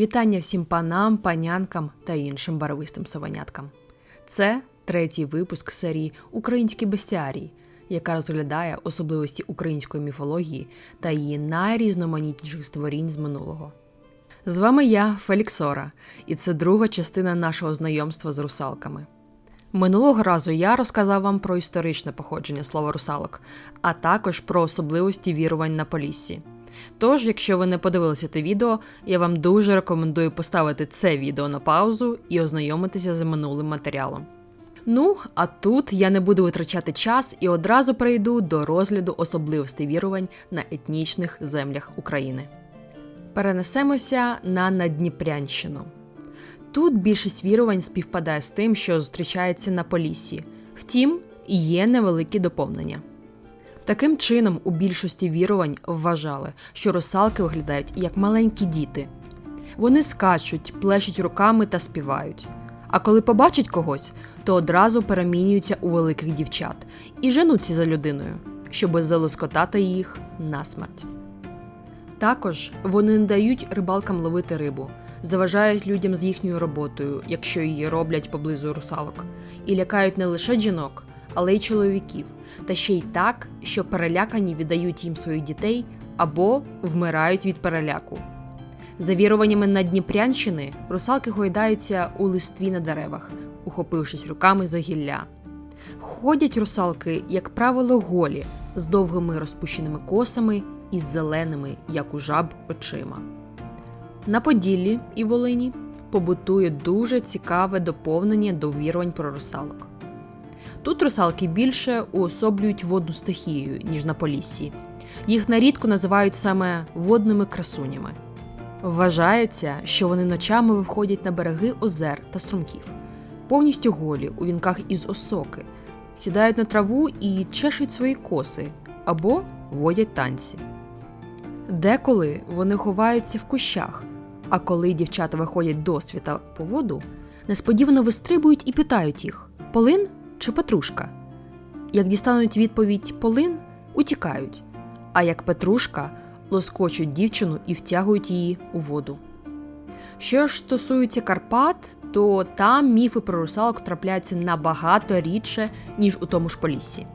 Вітання всім панам, панянкам та іншим барвистим совеняткам. Це третій випуск серії Українські бестіарії, яка розглядає особливості української міфології та її найрізноманітніших створінь з минулого. З вами я, Феліксора, і це друга частина нашого знайомства з русалками. Минулого разу я розказав вам про історичне походження слова русалок, а також про особливості вірувань на Поліссі. Тож, якщо ви не подивилися те відео, я вам дуже рекомендую поставити це відео на паузу і ознайомитися з минулим матеріалом. Ну, а тут я не буду витрачати час і одразу перейду до розгляду особливостей вірувань на етнічних землях України. Перенесемося на Надніпрянщину. Тут більшість вірувань співпадає з тим, що зустрічається на Поліссі. Втім, є невеликі доповнення. Таким чином, у більшості вірувань вважали, що русалки виглядають як маленькі діти. Вони скачуть, плещуть руками та співають. А коли побачать когось, то одразу перемінюються у великих дівчат і женуться за людиною, щоби залоскотати їх насмерть. Також вони не дають рибалкам ловити рибу, заважають людям з їхньою роботою, якщо її роблять поблизу русалок, і лякають не лише жінок, але й чоловіків, та ще й так, що перелякані віддають їм своїх дітей або вмирають від переляку. За віруваннями Надніпрянщини, русалки гойдаються у листві на деревах, ухопившись руками за гілля. Ходять русалки, як правило, голі, з довгими розпущеними косами і зеленими, як у жаб, очима. На Поділлі і Волині побутує дуже цікаве доповнення до вірувань про русалок. Тут русалки більше уособлюють водну стихію, ніж на Поліссі. Їх нарідко називають саме водними красунями. Вважається, що вони ночами виходять на береги озер та струмків, повністю голі у вінках із осоки, сідають на траву і чешуть свої коси або водять танці. Деколи вони ховаються в кущах, а коли дівчата виходять до світа по воду, несподівано вистрибують і питають їх Полин чи Петрушка. Як дістануть відповідь Полин, утікають, а як Петрушка лоскочуть дівчину і втягують її у воду. Що ж стосується Карпат, то там міфи про русалок трапляються набагато рідше, ніж у тому ж Поліссі.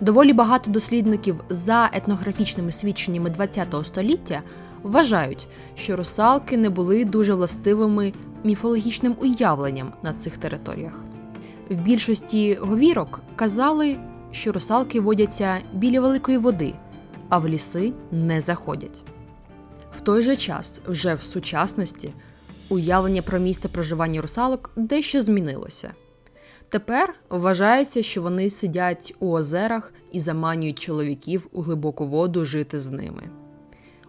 Доволі багато дослідників за етнографічними свідченнями ХХ століття вважають, що русалки не були дуже властивими міфологічним уявленням на цих територіях. В більшості говірок казали, що русалки водяться біля великої води, а в ліси не заходять. В той же час, вже в сучасності, уявлення про місце проживання русалок дещо змінилося. Тепер вважається, що вони сидять у озерах і заманюють чоловіків у глибоку воду жити з ними.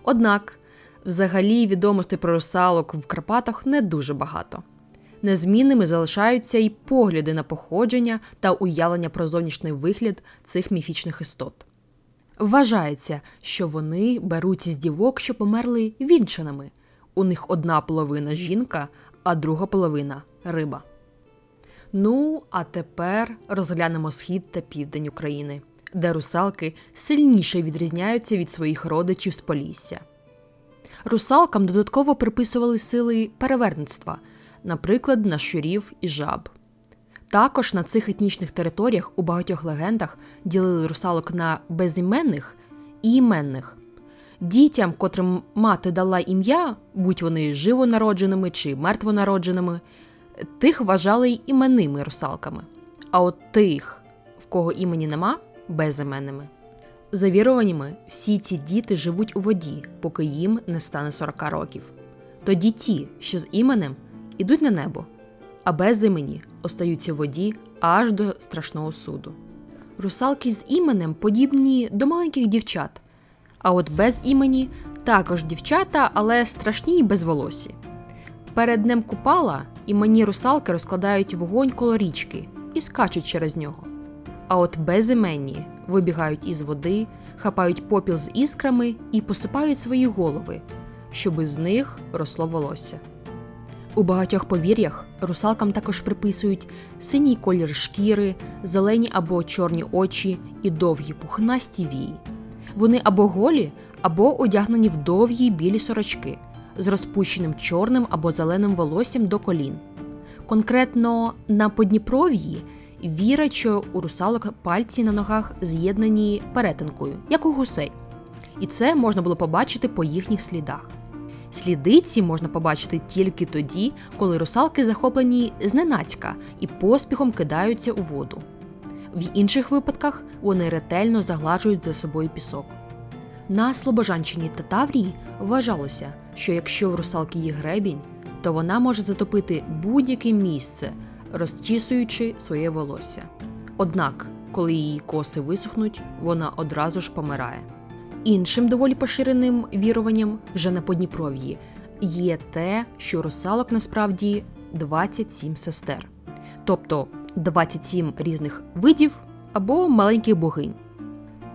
Однак, взагалі відомостей про русалок в Карпатах не дуже багато. Незмінними залишаються й погляди на походження та уявлення про зовнішній вигляд цих міфічних істот. Вважається, що вони беруть із дівок, що померли вінчаними. У них одна половина жінка, а друга половина риба. Ну, а тепер розглянемо схід та південь України, де русалки сильніше відрізняються від своїх родичів з Полісся. Русалкам додатково приписували сили переверництва, наприклад, на щурів і жаб. Також на цих етнічних територіях у багатьох легендах ділили русалок на безіменних і іменних. Дітям, котрим мати дала ім'я, будь вони живонародженими чи мертвонародженими, тих вважали й іменними русалками, а от тих, в кого імені нема, безіменними. За віруваннями, всі ці діти живуть у воді, поки їм не стане 40 років. Тоді ті, що з іменем, ідуть на небо, а без імені остаються в воді аж до страшного суду. Русалки з іменем подібні до маленьких дівчат, а от без імені також дівчата, але страшні й безволосі. Перед днем купала імені русалки розкладають вогонь коло річки і скачуть через нього. А от безіменні вибігають із води, хапають попіл з іскрами і посипають свої голови, щоби з них росло волосся. У багатьох повір'ях русалкам також приписують синій колір шкіри, зелені або чорні очі і довгі пухнасті вії. Вони або голі, або одягнені в довгі білі сорочки, з розпущеним чорним або зеленим волоссям до колін. Конкретно на Подніпров'ї вірять, що у русалок пальці на ногах з'єднані перетинкою, як у гусей. І це можна було побачити по їхніх слідах. Сліди ці можна побачити тільки тоді, коли русалки захоплені зненацька і поспіхом кидаються у воду. В інших випадках вони ретельно загладжують за собою пісок. На Слобожанщині та Таврії вважалося, що якщо в русалки є гребінь, то вона може затопити будь-яке місце, розчісуючи своє волосся. Однак, коли її коси висохнуть, вона одразу ж помирає. Іншим доволі поширеним віруванням вже на Подніпров'ї є те, що русалок насправді 27 сестер, тобто 27 різних видів або маленьких богинь.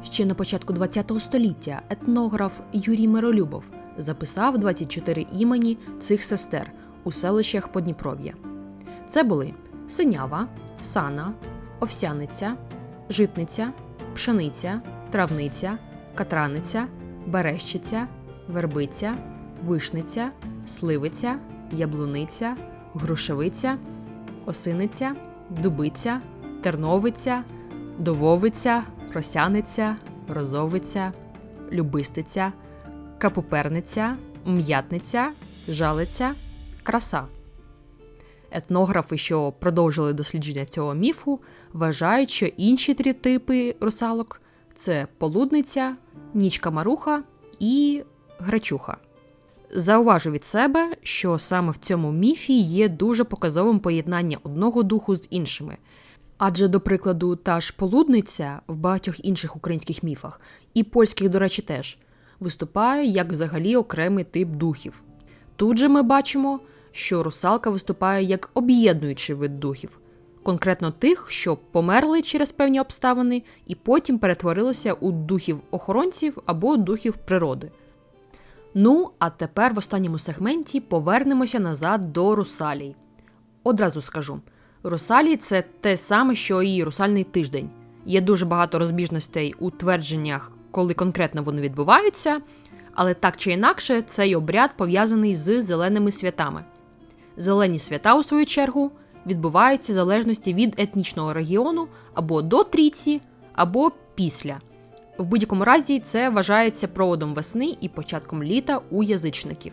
Ще на початку ХХ століття етнограф Юрій Миролюбов записав 24 імені цих сестер у селищах Подніпров'я. Це були Синява, Сана, Овсяниця, Житниця, Пшениця, Травниця, Катраниця, Берещиця, Вербиця, Вишниця, Сливиця, Яблуниця, Грушевиця, Осиниця, Дубиця, Терновиця, Дововиця, Росяниця, Розовиця, Любистиця, Капуперниця, М'ятниця, Жалиця, Краса. Етнографи, що продовжили дослідження цього міфу, вважають, що інші три типи русалок це полудниця, нічка маруха і грачуха. Зауважу від себе, що саме в цьому міфі є дуже показовим поєднання одного духу з іншими. Адже, до прикладу, та ж полудниця в багатьох інших українських міфах, і польських, до речі, теж виступає як взагалі окремий тип духів. Тут же ми бачимо, що русалка виступає як об'єднуючий вид духів, конкретно тих, що померли через певні обставини і потім перетворилися у духів охоронців або духів природи. Ну, а тепер в останньому сегменті повернемося назад до русалій. Одразу скажу: русалії це те саме, що і русальний тиждень. Є дуже багато розбіжностей у твердженнях, коли конкретно вони відбуваються, але так чи інакше, цей обряд пов'язаний з зеленими святами. Зелені свята, у свою чергу, відбуваються в залежності від етнічного регіону або до трійці, або після. В будь-якому разі це вважається проводом весни і початком літа у язичників.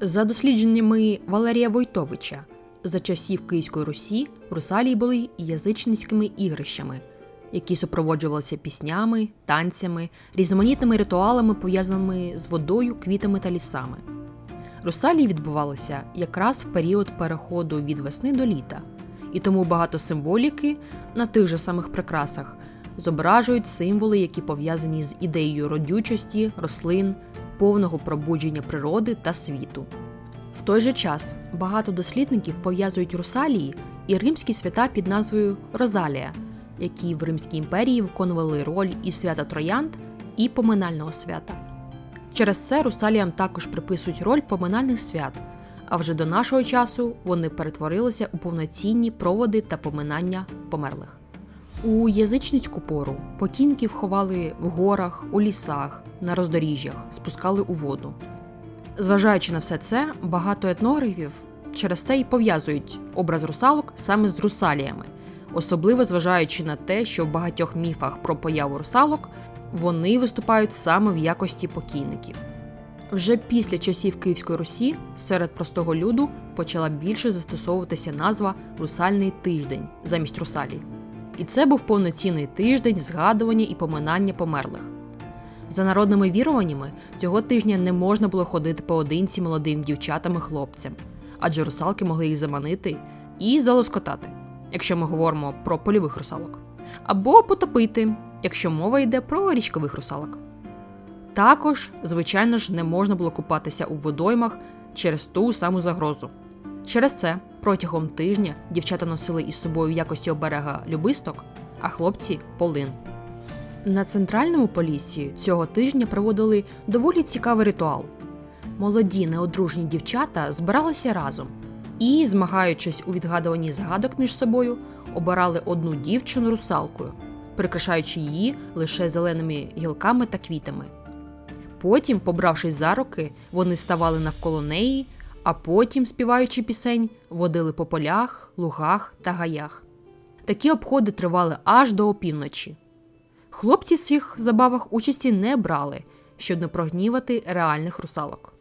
За дослідженнями Валерія Войтовича, за часів Київської Русі русалії були язичницькими ігрищами, які супроводжувалися піснями, танцями, різноманітними ритуалами, пов'язаними з водою, квітами та лісами. Русалії відбувалися якраз в період переходу від весни до літа, і тому багато символіки на тих же самих прикрасах зображують символи, які пов'язані з ідеєю родючості, рослин, повного пробудження природи та світу. В той же час багато дослідників пов'язують русалії і римські свята під назвою Розалія, які в Римській імперії виконували роль і свята Троянд, і поминального свята. Через це русаліям також приписують роль поминальних свят, а вже до нашого часу вони перетворилися у повноцінні проводи та поминання померлих. У язичницьку пору покійників ховали в горах, у лісах, на роздоріжжях, спускали у воду. Зважаючи на все це, багато етнографів через це і пов'язують образ русалок саме з русаліями, особливо зважаючи на те, що в багатьох міфах про появу русалок вони виступають саме в якості покійників. Вже після часів Київської Русі серед простого люду почала більше застосовуватися назва Русальний тиждень замість русалій. І це був повноцінний тиждень згадування і поминання померлих. За народними віруваннями, цього тижня не можна було ходити поодинці молодим дівчатам і хлопцям, адже русалки могли їх заманити і залоскотати, якщо ми говоримо про польових русалок, або потопити, якщо мова йде про річкових русалок. Також, звичайно ж, не можна було купатися у водоймах через ту саму загрозу. Через це протягом тижня дівчата носили із собою в якості оберега любисток, а хлопці полин. На центральному поліссі цього тижня проводили доволі цікавий ритуал. Молоді неодружні дівчата збиралися разом і, змагаючись у відгадуванні загадок між собою, обирали одну дівчину русалкою, прикрашаючи її лише зеленими гілками та квітами. Потім, побравшись за руки, вони ставали навколо неї, а потім, співаючи пісень, водили по полях, лугах та гаях. Такі обходи тривали аж до опівночі. Хлопці в цих забавах участі не брали, щоб не прогнівати реальних русалок.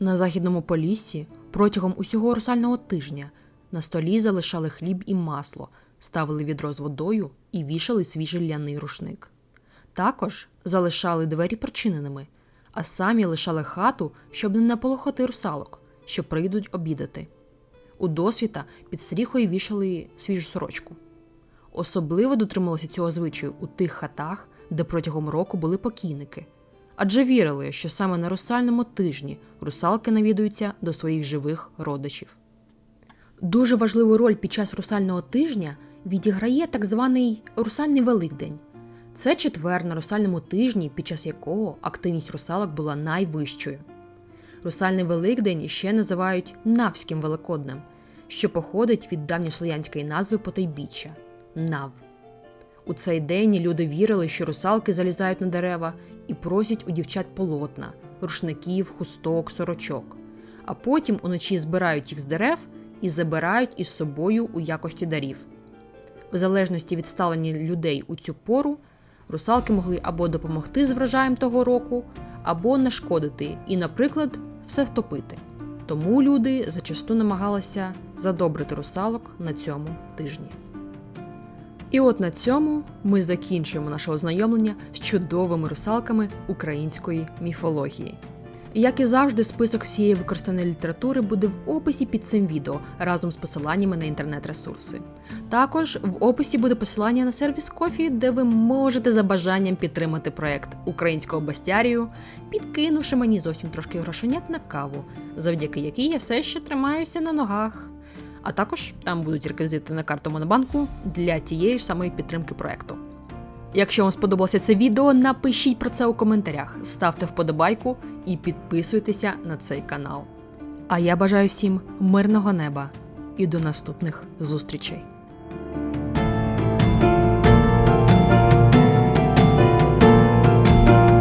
На західному поліссі протягом усього русального тижня на столі залишали хліб і масло, ставили відро з водою і вішали свіжий ляний рушник. Також залишали двері причиненими, а самі лишали хату, щоб не наполохати русалок, що прийдуть обідати. У досвіта під стріхою вішали свіжу сорочку. Особливо дотрималися цього звичаю у тих хатах, де протягом року були покійники, адже вірили, що саме на русальному тижні русалки навідуються до своїх живих родичів. Дуже важливу роль під час русального тижня відіграє так званий русальний Великдень. Це четвер на русальному тижні, під час якого активність русалок була найвищою. Русальний Великдень ще називають Навським Великоднем, що походить від давньослов'янської назви потойбіччя нав. У цей день люди вірили, що русалки залізають на дерева і просять у дівчат полотна, рушників, хусток, сорочок, а потім уночі збирають їх з дерев і забирають із собою у якості дарів. В залежності від ставлення людей у цю пору, русалки могли або допомогти з врожаєм того року, або нашкодити і, наприклад, все втопити. Тому люди зачасту намагалися задобрити русалок на цьому тижні. І от на цьому ми закінчуємо наше ознайомлення з чудовими русалками української міфології. Як і завжди, список всієї використаної літератури буде в описі під цим відео разом з посиланнями на інтернет-ресурси. Також в описі буде посилання на сервіс Кофі, де ви можете за бажанням підтримати проект українського бастярію, підкинувши мені зовсім трошки грошенят на каву, завдяки якій я все ще тримаюся на ногах. А також там будуть реквізити на карту Монобанку для тієї ж самої підтримки проекту. Якщо вам сподобалося це відео, напишіть про це у коментарях, ставте вподобайку і підписуйтеся на цей канал. А я бажаю всім мирного неба і до наступних зустрічей!